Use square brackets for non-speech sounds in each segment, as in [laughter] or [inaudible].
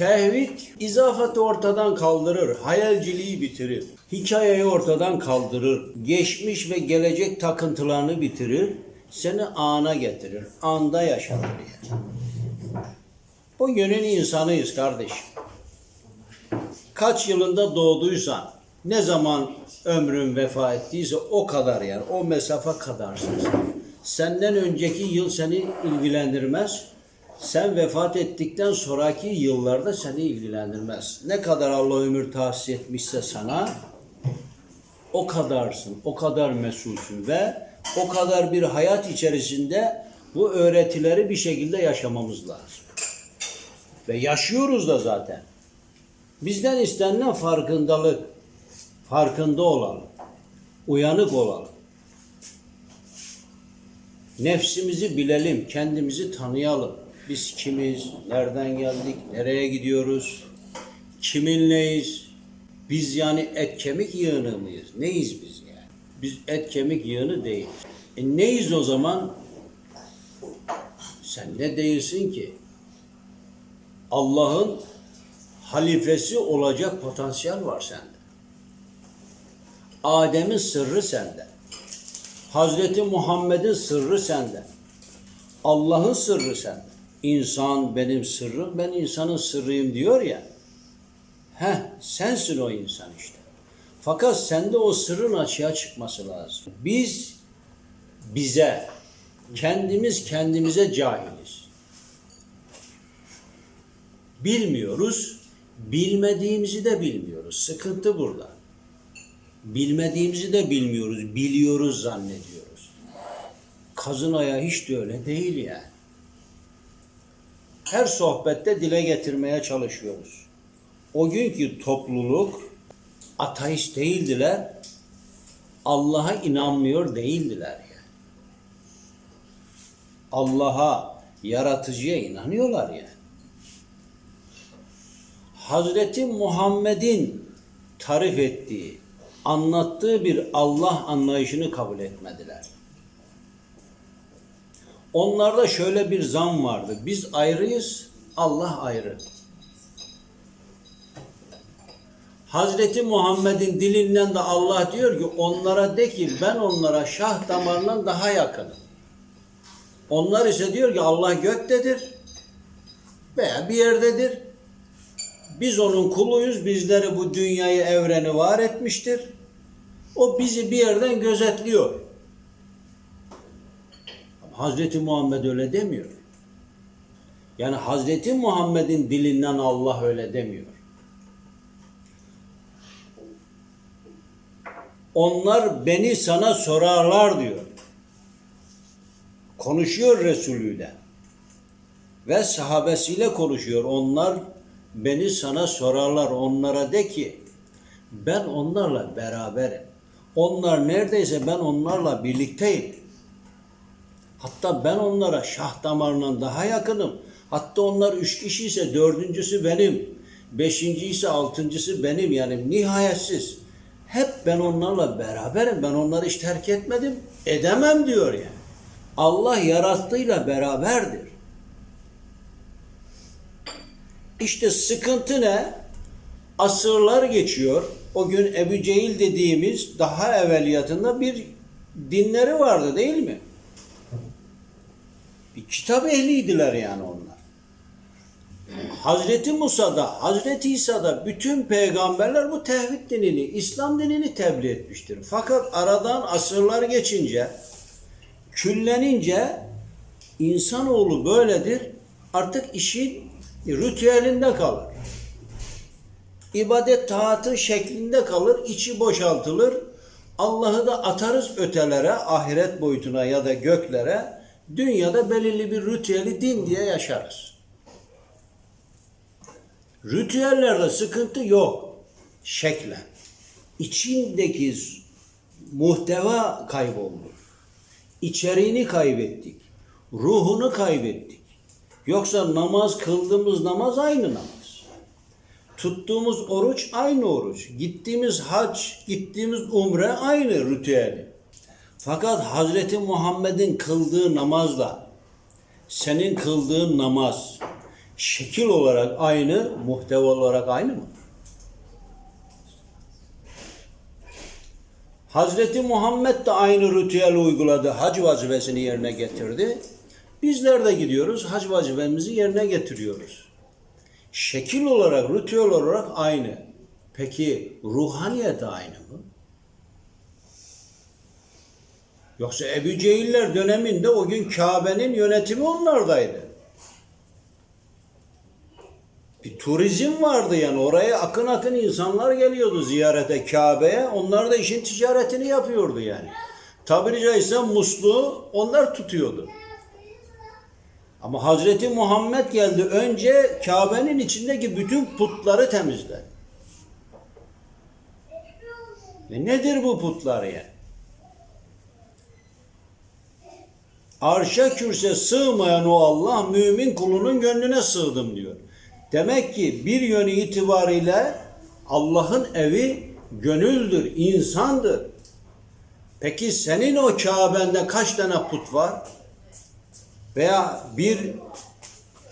Tevhid izafeti ortadan kaldırır, hayalciliği bitirir, hikayeyi ortadan kaldırır, geçmiş ve gelecek takıntılarını bitirir, seni ana getirir, anda yaşatır yani. Bugünün insanıyız kardeşim. Kaç yılında doğduysan, ne zaman ömrün vefa ettiyse o kadar yani, o mesafe kadarsın. Senden önceki yıl seni ilgilendirmez. Sen vefat ettikten sonraki yıllarda seni ilgilendirmez. Ne kadar Allah ömür tahsis etmişse sana o kadarsın, o kadar mesulsün ve o kadar bir hayat içerisinde bu öğretileri bir şekilde yaşamamız lazım. Ve yaşıyoruz da zaten. Bizden istenilen farkındalık, farkında olalım, uyanık olalım. Nefsimizi bilelim, kendimizi tanıyalım. Biz kimiz, nereden geldik, nereye gidiyoruz, kiminleyiz? Biz yani et kemik yığını mıyız? Neyiz biz yani? Biz et kemik yığını değil. E neyiz o zaman? Sen ne değilsin ki? Allah'ın halifesi olacak potansiyel var sende. Adem'in sırrı sende. Hazreti Muhammed'in sırrı sende. Allah'ın sırrı sende. İnsan benim sırrım, ben insanın sırrıyım diyor ya. Heh, sensin o insan işte. Fakat sende o sırrın açığa çıkması lazım. Biz bize, kendimiz kendimize cahiliz. Bilmiyoruz, bilmediğimizi de bilmiyoruz. Sıkıntı burada. Bilmediğimizi de bilmiyoruz, biliyoruz zannediyoruz. Kazın ayağı hiç de öyle değil yani. Her sohbette dile getirmeye çalışıyoruz. O günkü topluluk ateist değildiler, Allah'a inanmıyor değildiler yani. Allah'a, yaratıcıya inanıyorlar yani. Hazreti Muhammed'in tarif ettiği, anlattığı bir Allah anlayışını kabul etmediler. Onlarda şöyle bir zan vardı. Biz ayrıyız, Allah ayrı. Hazreti Muhammed'in dilinden de Allah diyor ki onlara de ki ben onlara şah damarından daha yakınım. Onlar ise diyor ki Allah göktedir veya bir yerdedir. Biz onun kuluyuz. Bizleri bu dünyayı, evreni var etmiştir. O bizi bir yerden gözetliyor. Hazreti Muhammed öyle demiyor. Yani Hazreti Muhammed'in dilinden Allah öyle demiyor. Onlar beni sana sorarlar diyor. Konuşuyor Resulüyle. Ve sahabesiyle konuşuyor. Onlar beni sana sorarlar. Onlara de ki ben onlarla beraberim. Onlar neredeyse ben onlarla birlikteyim. Hatta ben onlara şah damarından daha yakınım. Hatta onlar üç kişi ise dördüncüsü benim. Beşinci ise altıncısı benim. Yani nihayetsiz. Hep ben onlarla beraberim. Ben onları hiç terk etmedim. Edemem diyor yani. Allah yarattığıyla beraberdir. İşte sıkıntı ne? Asırlar geçiyor. O gün Ebu Cehil dediğimiz daha evveliyatında bir dinleri vardı değil mi? Bir kitap ehliydiler yani onlar. Hazreti Musa'da, Hazreti İsa'da bütün peygamberler bu tevhid dinini, İslam dinini tebliğ etmiştir. Fakat aradan asırlar geçince, küllenince insanoğlu böyledir. Artık işin ritüelinde kalır. İbadet taatı şeklinde kalır, içi boşaltılır. Allah'ı da atarız ötelere, ahiret boyutuna ya da göklere. Dünyada belirli bir ritüeli din diye yaşarız. Ritüellerde sıkıntı yok. Şeklen. İçindeki muhteva kayboldu. İçeriğini kaybettik. Ruhunu kaybettik. Yoksa namaz kıldığımız namaz aynı namaz. Tuttuğumuz oruç aynı oruç. Gittiğimiz hac, gittiğimiz umre aynı ritüeli. Fakat Hazreti Muhammed'in kıldığı namazla senin kıldığın namaz, şekil olarak aynı, muhteva olarak aynı mı? Hazreti Muhammed de aynı ritüel uyguladı. Hac vazifesini yerine getirdi. Bizler de gidiyoruz, hac vazifemizi yerine getiriyoruz. Şekil olarak, ritüel olarak aynı. Peki ruhaniyet aynı mı? Yoksa Ebu Cehiller döneminde o gün Kabe'nin yönetimi onlardaydı. Bir turizm vardı yani oraya akın akın insanlar geliyordu ziyarete Kabe'ye. Onlar da işin ticaretini yapıyordu yani. Tabiri caizse musluğu onlar tutuyordu. Ama Hazreti Muhammed geldi önce Kabe'nin içindeki bütün putları temizledi. Ve nedir bu putlar yani? Arşa kürse sığmayan o Allah mümin kulunun gönlüne sığdım diyor. Demek ki bir yönü itibariyle Allah'ın evi gönüldür, insandır. Peki senin o Kabe'nde kaç tane put var? Veya bir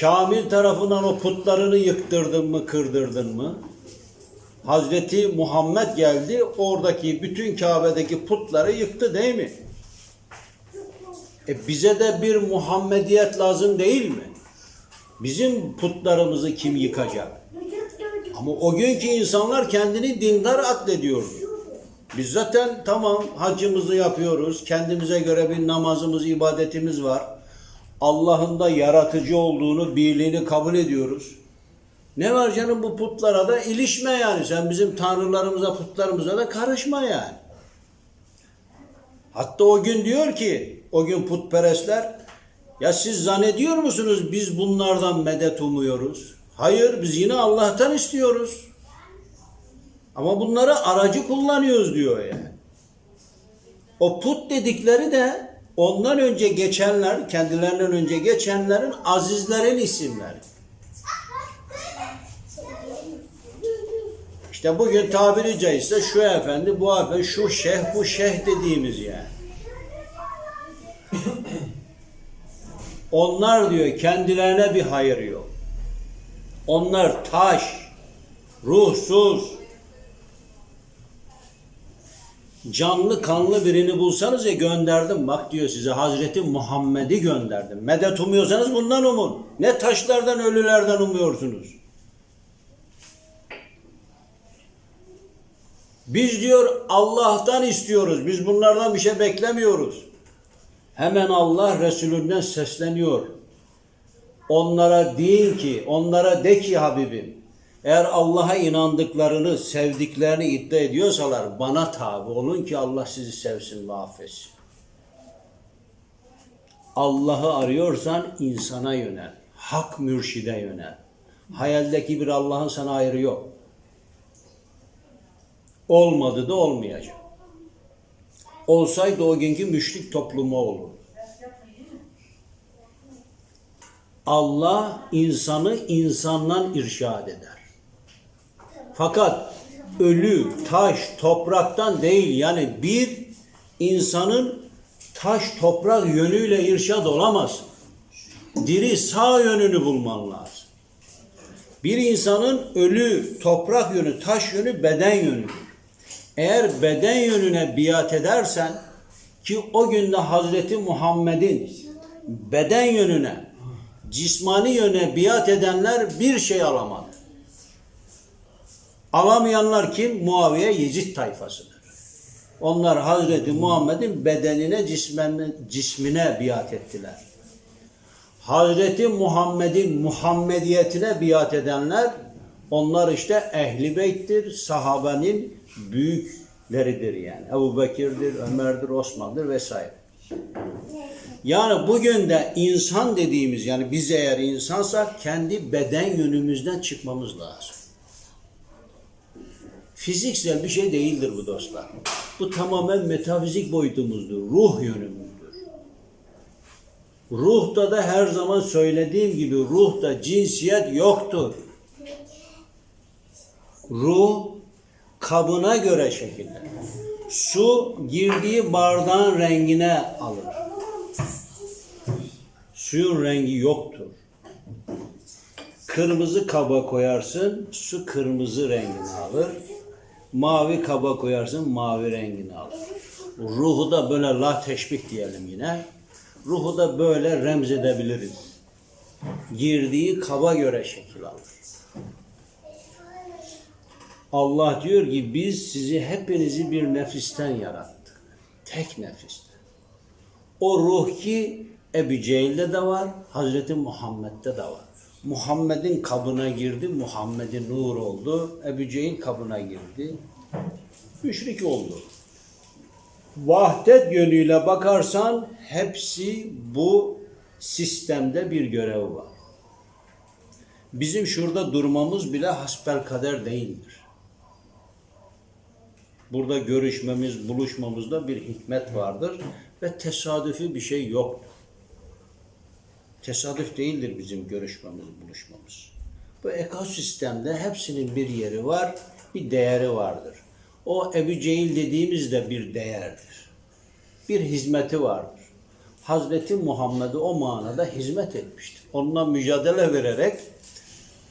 Kamil tarafından o putlarını yıktırdın mı, kırdırdın mı? Hazreti Muhammed geldi, oradaki bütün Kabe'deki putları yıktı değil mi? E bize de bir Muhammediyet lazım değil mi? Bizim putlarımızı kim yıkacak? Ama o günkü insanlar kendini dindar addediyordu. Biz zaten tamam hacımızı yapıyoruz. Kendimize göre bir namazımız, ibadetimiz var. Allah'ın da yaratıcı olduğunu, birliğini kabul ediyoruz. Ne var canım bu putlara da ilişme yani. Sen bizim tanrılarımıza, putlarımıza da karışma yani. Hatta o gün diyor ki, o gün putperestler, ya siz zannediyor musunuz biz bunlardan medet umuyoruz? Hayır, biz yine Allah'tan istiyoruz. Ama bunları aracı kullanıyoruz diyor yani. O put dedikleri de ondan önce geçenler, kendilerinden önce geçenlerin azizlerin isimleri. İşte bugün tabiri caizse şu efendi, bu efendi, şu şeyh, bu şeyh dediğimiz yani. [coughs] Onlar diyor kendilerine bir hayır yok. Onlar taş, ruhsuz, canlı kanlı birini bulsanız ya gönderdim. Bak diyor size Hazreti Muhammed'i gönderdim. Medet umuyorsanız bundan umun. Ne taşlardan ölülerden umuyorsunuz. Biz diyor Allah'tan istiyoruz. Biz bunlardan bir şey beklemiyoruz. Hemen Allah Resulünden sesleniyor. Onlara deyin ki, onlara de ki Habibim, eğer Allah'a inandıklarını, sevdiklerini iddia ediyorsalar bana tabi olun ki Allah sizi sevsin ve affetsin. Allah'ı arıyorsan insana yönel. Hak mürşide yönel. Hayaldeki bir Allah'ın sana ayrı yok. Olmadı da olmayacak. Olsaydı o günkü müşrik toplumu olur. Allah insanı insandan irşad eder. Fakat ölü, taş, topraktan değil yani bir insanın taş, toprak yönüyle irşad olamaz. Diri sağ yönünü bulman lazım. Bir insanın ölü, toprak yönü, taş yönü, beden yönüdür. Eğer beden yönüne biat edersen ki o günde Hazreti Muhammed'in beden yönüne, cismani yöne biat edenler bir şey alamadı. Alamayanlar kim? Muaviye Yezid tayfasıdır. Onlar Hazreti Muhammed'in bedenine, cismine, cismine biat ettiler. Hazreti Muhammed'in Muhammediyetine biat edenler onlar işte ehli beyttir, sahabenin büyükleridir yani. Ebu Bekir'dir, Ömer'dir, Osman'dır vesaire. Yani bugün de insan dediğimiz yani biz eğer insansak kendi beden yönümüzden çıkmamız lazım. Fiziksel bir şey değildir bu dostlar. Bu tamamen metafizik boyutumuzdur, ruh yönümüzdür. Ruhta da her zaman söylediğim gibi ruhta cinsiyet yoktur. Ruh kabına göre şekillenir. Su girdiği bardağın rengine alır. Suyun rengi yoktur. Kırmızı kaba koyarsın, su kırmızı rengini alır. Mavi kaba koyarsın, mavi rengini alır. Ruhu da böyle la teşbih diyelim yine. Ruhu da böyle remzedebiliriz. Girdiği kaba göre şekil alır. Allah diyor ki biz sizi hepinizi bir nefisten yarattık. Tek nefisten. O ruh ki Ebu Cehil'de de var, Hazreti Muhammed'de de var. Muhammed'in kabına girdi, Muhammed'in nur oldu. Ebu Cehil kabına girdi, müşrik oldu. Vahdet yönüyle bakarsan hepsi bu sistemde bir görev var. Bizim şurada durmamız bile hasbelkader değildir. Burada görüşmemiz, buluşmamızda bir hikmet vardır ve tesadüfi bir şey yoktur. Tesadüf değildir bizim görüşmemiz, buluşmamız. Bu ekosistemde hepsinin bir yeri var, bir değeri vardır. O Ebu Cehil dediğimiz de bir değerdir. Bir hizmeti vardır. Hazreti Muhammed'e o manada hizmet etmiştir. Onunla mücadele vererek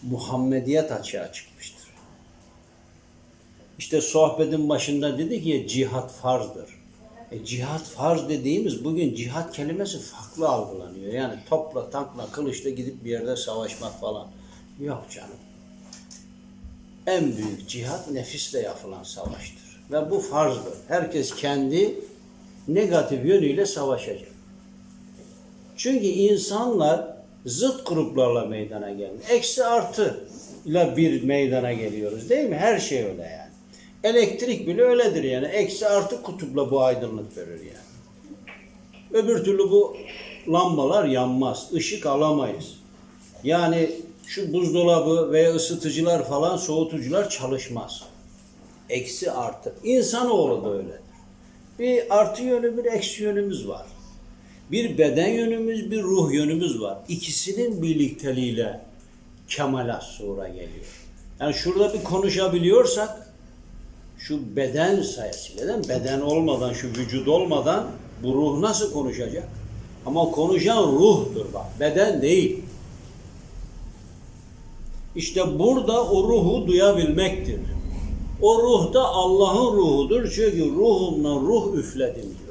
Muhammediyet açığa çıkmıştır. İşte sohbetin başında dedi ki cihat farzdır. E, cihat farz dediğimiz bugün cihat kelimesi farklı algılanıyor. Yani topla, tankla, kılıçla gidip bir yerde savaşmak falan. Yok canım. En büyük cihat nefisle yapılan savaştır. Ve bu farzdır. Herkes kendi negatif yönüyle savaşacak. Çünkü insanlar zıt gruplarla meydana geldi. Eksi artı ile bir meydana geliyoruz değil mi? Her şey öyle yani. Elektrik bile öyledir yani. Eksi artı kutupla bu aydınlık verir yani. Öbür türlü bu lambalar yanmaz. Işık alamayız. Yani şu buzdolabı veya ısıtıcılar falan soğutucular çalışmaz. Eksi artı. İnsanoğlu da öyledir. Bir artı yönü bir eksi yönümüz var. Bir beden yönümüz, bir ruh yönümüz var. İkisinin birlikteliğiyle kemala sura geliyor. Yani şurada bir konuşabiliyorsak şu beden sayesinde değil mi? Beden olmadan, şu vücut olmadan bu ruh nasıl konuşacak? Ama konuşan ruhtur bak, beden değil. İşte burada o ruhu duyabilmektir. O ruh da Allah'ın ruhudur. Çünkü ruhumla ruh üfledim diyor.